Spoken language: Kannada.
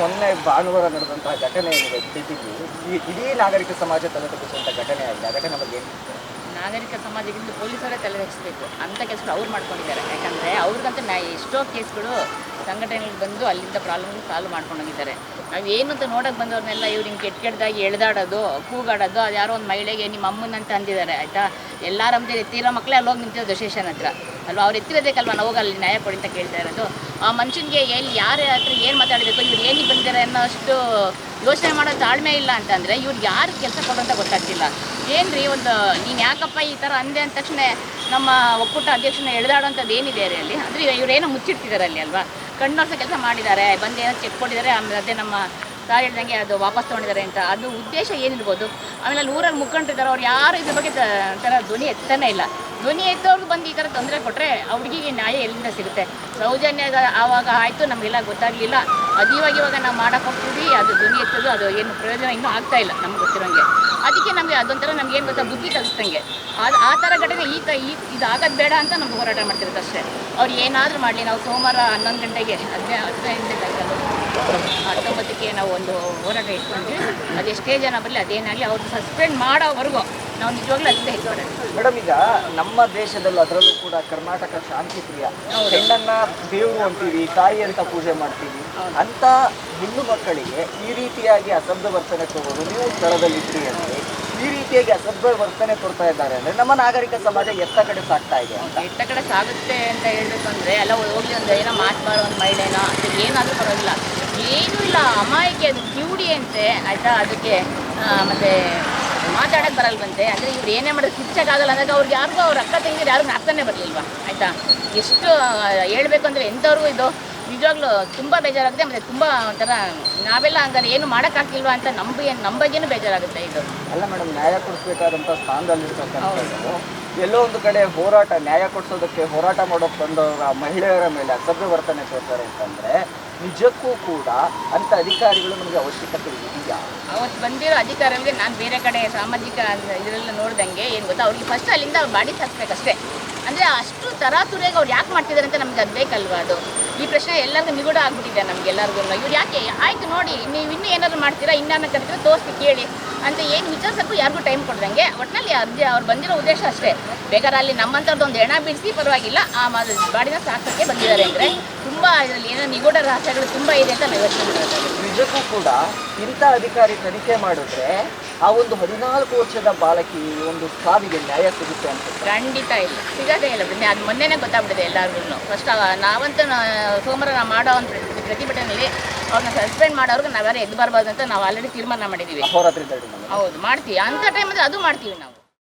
ಮೊನ್ನೆ ಭಾನುವಾರ ನಡೆದಂತಹ ಘಟನೆ ಏನಿದೆ ಜೊತೆಗೆ ಈ ಇಡೀ ನಾಗರಿಕ ಸಮಾಜ ತಲೆತಪ್ಪಿಸುವಂಥ ಘಟನೆ ಆಗಿದೆ. ಆ ಘಟನೆ ಬಗ್ಗೆ ನಾಗರಿಕ ಸಮಾಜಕ್ಕಿಂತ ಪೊಲೀಸರೇ ತಲೆ ಹೆಚ್ಚಬೇಕು ಅಂಥ ಕೆಲಸಗಳು ಅವ್ರು ಮಾಡ್ಕೊಂಡಿದ್ದಾರೆ. ಯಾಕಂದರೆ ಅವ್ರಿಗಂತ ನಾ ಎಷ್ಟೋ ಕೇಸ್ಗಳು ಸಂಘಟನೆಗಳು ಬಂದು ಅಲ್ಲಿಂದ ಪ್ರಾಬ್ಲಮ್ ಸಾಲ್ವ್ ಮಾಡ್ಕೊಂಡು ಹೋಗಿದ್ದಾರೆ. ನಾವು ಏನು ಅಂತ ನೋಡೋಕೆ ಬಂದವ್ರನ್ನೆಲ್ಲ ಇವ್ರು ಹಿಂಗೆ ಕೆಟ್ಟ ಕೆಟ್ಟದಾಗಿ ಎಳ್ದಾಡೋದು, ಕೂಗಾಡೋದು, ಅದು ಯಾರೋ ಒಂದು ಮಹಿಳೆಗೆ ನಿಮ್ಮ ಅಮ್ಮನಂತ ಅಂದಿದ್ದಾರೆ, ಆಯಿತಾ? ಎಲ್ಲರ ಮುಂದೆ ಎತ್ತಿರೋ ಮಕ್ಕಳೇ ಅಲ್ಲಿ ಹೋಗಿ ನಿಂತಿರೋದು ದಶೇಷನ್ ಹತ್ರ. ಅಲ್ವಾ? ಅವ್ರು ಎತ್ತಿರೋದಕ್ಕಲ್ವ ನಾವು ಹೋಗಿ ಅಲ್ಲಿ ನ್ಯಾಯ ಕೊಡಿ ಅಂತ ಕೇಳ್ತಾ ಇರೋದು. ಆ ಮನುಷ್ಯನಿಗೆ ಎಲ್ಲಿ ಯಾರ ಹತ್ರ ಏನು ಮಾತಾಡಬೇಕು, ಇವ್ರು ಏನಿಗೆ ಬಂದಿದ್ದಾರೆ ಅನ್ನೋ ಅಷ್ಟು ಯೋಚನೆ ಮಾಡೋ ತಾಳ್ಮೆ ಇಲ್ಲ ಅಂತಂದರೆ ಇವ್ರಿಗೆ ಯಾರು ಕೆಲಸ ಕೊಡೋ ಅಂತ ಗೊತ್ತಾಗ್ತಿಲ್ಲ. ಏನ್ರಿ ಒಂದು, ನೀನು ಯಾಕಪ್ಪ ಈ ಥರ ಅಂದೆ ಅಂದ ತಕ್ಷಣ ನಮ್ಮ ಒಕ್ಕೂಟ ಅಧ್ಯಕ್ಷನ ಎಳೆದಾಡೋಂಥದ್ದು ಏನಿದೆ ರೀ ಅಲ್ಲಿ? ಅಂದರೆ ಇವರೇನೋ ಮುಚ್ಚಿಡ್ತಿದ್ದಾರೆ ಅಲ್ಲಿ ಅಲ್ವಾ? ಕಣ್ಣೋರ್ಸ ಕೆಲಸ ಮಾಡಿದ್ದಾರೆ ಬಂದು ಏನೋ ಚೆಕ್ ಕೊಟ್ಟಿದ್ದಾರೆ ಆಮೇಲೆ ಅದೇ ನಮ್ಮ ಸಾರ್ ಹೇಳ್ದಂಗೆ ಅದು ವಾಪಸ್ ತೊಗೊಂಡಿದ್ದಾರೆ ಅಂತ. ಅದು ಉದ್ದೇಶ ಏನಿರ್ಬೋದು? ಆಮೇಲೆ ಅಲ್ಲಿ ಊರಲ್ಲಿ ಮುಖಂಡರಿದ್ದಾರೆ ಅವ್ರು ಯಾರು ಇದ್ರ ಬಗ್ಗೆ ಥರ ಧ್ವನಿ ಎತ್ತನೇ ಇಲ್ಲ. ಧ್ವನಿ ಎತ್ತೋರ್ಗೆ ಬಂದು ಈ ಥರ ತೊಂದರೆ ಕೊಟ್ಟರೆ ಅವ್ರಿಗೆ ನ್ಯಾಯ ಎಲ್ಲಿಂದ ಸಿಗುತ್ತೆ? ಸೌಜನ್ಯ ಆವಾಗ ಆಯಿತು, ನಮಗೆಲ್ಲ ಗೊತ್ತಾಗಲಿಲ್ಲ. ಅದು ಇವಾಗ ಇವಾಗ ನಾವು ಮಾಡಕ್ಕೆ ಹೋಗ್ತೀವಿ, ಅದು ಧ್ವನಿ ಎತ್ತೋದು, ಅದು ಏನು ಪ್ರಯೋಜನ ಇನ್ನೂ ಆಗ್ತಾ ಇಲ್ಲ ನಮ್ಗೆ ಗೊತ್ತಿರೋಂಗೆ. ಅದಕ್ಕೆ ನಮಗೆ ಅದೊಂಥರ ನಮ್ಗೆ ಏನು ಗೊತ್ತಾ, ಬುದ್ಧಿ ಕಲಿಸ್ದಂಗೆ ಅದು ಆ ಥರ ಘಟನೆ ಈ ತ, ಈ ಇದು ಬೇಡ ಅಂತ ನಮ್ಗೆ ಹೋರಾಟ ಮಾಡ್ತಿರೋದು ಅಷ್ಟೇ. ಅವ್ರು ಏನಾದರೂ ಮಾಡಲಿ, ನಾವು ಸೋಮವಾರ ಹನ್ನೊಂದು ಗಂಟೆಗೆ, ಹದಿನೈದು ಹದಿನೈದು ತಾರೀಕು ಹತ್ತೊಂಬತ್ತಕ್ಕೆ ನಾವು ಒಂದು ಹೋರಾಟ ಇಟ್ಕೊಂಡ್ವಿ ಅದು ಎಷ್ಟೇ ಜನ ಬರಲಿ ಅದೇನಾಗಲಿ ಅವ್ರನ್ನ ಸಸ್ಪೆಂಡ್ ಮಾಡೋವರೆಗೂ ನಾವು ನಿಜವಾಗ್ಲೂ ಅಲ್ಲಿಂದ ಹೋರಾಟ ಮೇಡಮ್ ಈಗ ನಮ್ಮ ದೇಶದಲ್ಲೂ ಅದರಲ್ಲೂ ಕೂಡ ಕರ್ನಾಟಕ ಶಾಂತಿ ಪ್ರಿಯ. ಹೆಣ್ಣನ್ನ ದೇವರು ಅಂತೀವಿ ತಾಯಿ ಅಂತ ಪೂಜೆ ಮಾಡ್ತೀವಿ. ಅಂತ ಹೆಣ್ಣು ಮಕ್ಕಳಿಗೆ ಈ ರೀತಿಯಾಗಿ ಅಸಭ್ಯ ವರ್ತನೆ ತಗೋರು ನೀವು ಸ್ಥಳದಲ್ಲಿದ್ರಿ ಅಂದ್ರೆ ಈ ರೀತಿಯಾಗಿ ಅಸಭ್ಯ ವರ್ತನೆ ಕೊಡ್ತಾ ಇದ್ದಾರೆ ಅಂದ್ರೆ ನಮ್ಮ ನಾಗರಿಕ ಸಮಾಜ ಎತ್ತ ಕಡೆ ಸಾಗ್ತಾ ಇದೆ ಅಂತ. ಎತ್ತ ಕಡೆ ಸಾಗುತ್ತೆ ಅಂತ ಹೇಳ್ಬೇಕು ಅಲ್ಲ ಎಲ್ಲ ಹೋಗ್ಲಿ ಒಂದು ಏನೋ ಮಾತುಬಾರ ಒಂದು ಮಹಿಳೆನೋ ಏನಾದ್ರೂ ಏನಾದರೂ ಪರವಾಗಿಲ್ಲ. ಏನೂ ಇಲ್ಲ ಅಮಾಯಕ್ಕೆ ಅದು ಕ್ಯೂಡಿ ಅಂತೆ. ಆಯಿತಾ? ಅದಕ್ಕೆ ಮತ್ತೆ ಮಾತಾಡಕ್ಕೆ ಬರಲ್ವಂತೆ. ಅಂದರೆ ಇವ್ರು ಏನೇ ಮಾಡೋದು ಕಿಚ್ಚಕ್ಕಾಗಲ್ಲ. ಅಂದಾಗ ಅವ್ರಿಗೆ ಯಾರಿಗೂ ಅವ್ರ ಅಕ್ಕ ತಂಗಿರು ಯಾರಿಗೂ ಅರ್ಥನೇ ಬರಲಿಲ್ವಾ? ಆಯಿತಾ? ಎಷ್ಟು ಹೇಳಬೇಕು ಅಂದರೆ ಎಂಥವ್ರಿಗೂ ಇದು? ನಿಜವಾಗ್ಲೂ ತುಂಬ ಬೇಜಾರಾಗುತ್ತೆ. ಮತ್ತು ತುಂಬ ಒಂಥರ ನಾವೆಲ್ಲ ಹಂಗಾರೆ ಏನು ಮಾಡೋಕ್ಕಾಗ್ತಿಲ್ವಾ ಅಂತ ನಮ್ಮ ನಮ್ಮ ಬಗ್ಗೆನೂ ಬೇಜಾರಾಗುತ್ತೆ ಇದು. ಅಲ್ಲ ಮೇಡಮ್ ನ್ಯಾಯ ಕೊಡಿಸ್ಬೇಕಾದಂಥ ಸ್ಥಾನದಲ್ಲಿರ್ತಕ್ಕಂಥದ್ದು ಎಲ್ಲೋ ಒಂದು ಕಡೆ ಹೋರಾಟ, ನ್ಯಾಯ ಕೊಡಿಸೋದಕ್ಕೆ ಹೋರಾಟ ಮಾಡೋಕೆ ಬಂದವರ ಮಹಿಳೆಯರ ಮೇಲೆ ಅಸಭ್ಯ ವರ್ತನೆ ತೋರ್ತಾರೆ ಅಂತಂದ್ರೆ, ನಿಜಕ್ಕೂ ಕೂಡ ಅಂತ ಅಧಿಕಾರಿಗಳು ನಮಗೆ ಅವಶ್ಯಕತೆ ಇದೆಯಾ? ಅವತ್ತು ಬಂದಿರೋ ಅಧಿಕಾರಿಗಳಿಗೆ ನಾನು ಬೇರೆ ಕಡೆ ಸಾಮಾಜಿಕ ಇದರಲ್ಲಿ ನೋಡ್ದಂಗೆ ಏನು ಗೊತ್ತಾ? ಅವ್ರಿಗೆ ಫಸ್ಟ್ ಅಲ್ಲಿಂದ ಬಾಡಿ ಹಾಕ್ಬೇಕಷ್ಟೇ ಅಂದರೆ ಅಷ್ಟು ತರಾತುರಿಯಾಗಿ ಅವ್ರು ಯಾಕೆ ಮಾಡ್ತಿದ್ದಾರೆ ಅಂತ ನಮ್ಗೆ ಅದು ಬೇಕಲ್ವಾ ಅದು? ಈ ಪ್ರಶ್ನೆ ಎಲ್ಲರಿಗೂ ನಿಗೂಢ ಆಗ್ಬಿಟ್ಟಿದೆ ನಮ್ಗೆಲ್ಲರಿಗೂ ಇವ್ರು ಯಾಕೆ, ಆಯ್ತು ನೋಡಿ, ನೀವು ಇನ್ನೂ ಏನಾದ್ರು ಮಾಡ್ತೀರಾ ಇನ್ನೂ ಕರೆದ್ರೆ ತೋರಿಸಿ ಕೇಳಿ ಅಂತ ಏನು ವಿಚಾರಿಸೋಕ್ಕೂ ಯಾರಿಗೂ ಟೈಮ್ ಕೊಡ್ದಂಗೆ. ಒಟ್ಟಿನಲ್ಲಿ ಅರ್ಜಿ, ಅವ್ರು ಬಂದಿರೋ ಉದ್ದೇಶ ಅಷ್ಟೇ. ಬೇಕಾದ್ರೆ ಅಲ್ಲಿ ನಮ್ಮಂಥದ್ದು ಒಂದು ಹೆಣ ಬಿಡಿಸಿ, ಪರವಾಗಿಲ್ಲ, ಆ ಬಾಡಿನ ಸಾಕೋಕ್ಕೆ ಬಂದಿದ್ದಾರೆ. ಅಂದರೆ ತುಂಬ ಇದರಲ್ಲಿ ಏನೋ ನಿಗೂಢ ರಹಸ್ಯಗಳು ತುಂಬ ಇದೆ ಅಂತ ನಾವು ಯೋಚನೆ ಮಾಡೋದು ನಿಜಕ್ಕೂ ಕೂಡ ಇಂಥ ಅಧಿಕಾರಿ ತನಿಖೆ ಮಾಡಿದ್ರೆ ಆ ಒಂದು ಹದಿನಾಲ್ಕು ವರ್ಷದ ಬಾಲಕಿ ಒಂದು ಸಾವಿಗೆ ನ್ಯಾಯ ಸಿಗುತ್ತೆ ಅಂತ. ಖಂಡಿತ ಇಲ್ಲ. ಸಿಗೋದೇ ಇಲ್ಲ ಬಿಡಿ ಅದು ಮೊನ್ನೆನೇ ಗೊತ್ತಾಗ್ಬಿಟ್ಟಿದೆ ಎಲ್ಲರಿಗೂ ಫಸ್ಟ್ ನಾವಂತೂ ಸೋಮವಾರ ನಾವು ಮಾಡೋ ಅಂತ ಪ್ರತಿ- ಪ್ರತಿಭಟನೆಯಲ್ಲಿ ಅವ್ರನ್ನ ಸಸ್ಪೆಂಡ್ ಮಾಡೋರ್ಗೆ ನಾವ್ಯಾರು ಎದ್ದು ಬರಬಾರ್ದು ಅಂತ ನಾವು ಆಲ್ರೆಡಿ ತೀರ್ಮಾನ ಮಾಡಿದ್ದೀವಿ ಹೌದು ಮಾಡ್ತೀವಿ. ಅಂಥ ಟೈಮಲ್ಲಿ ಅದು ಮಾಡ್ತೀವಿ ನಾವು.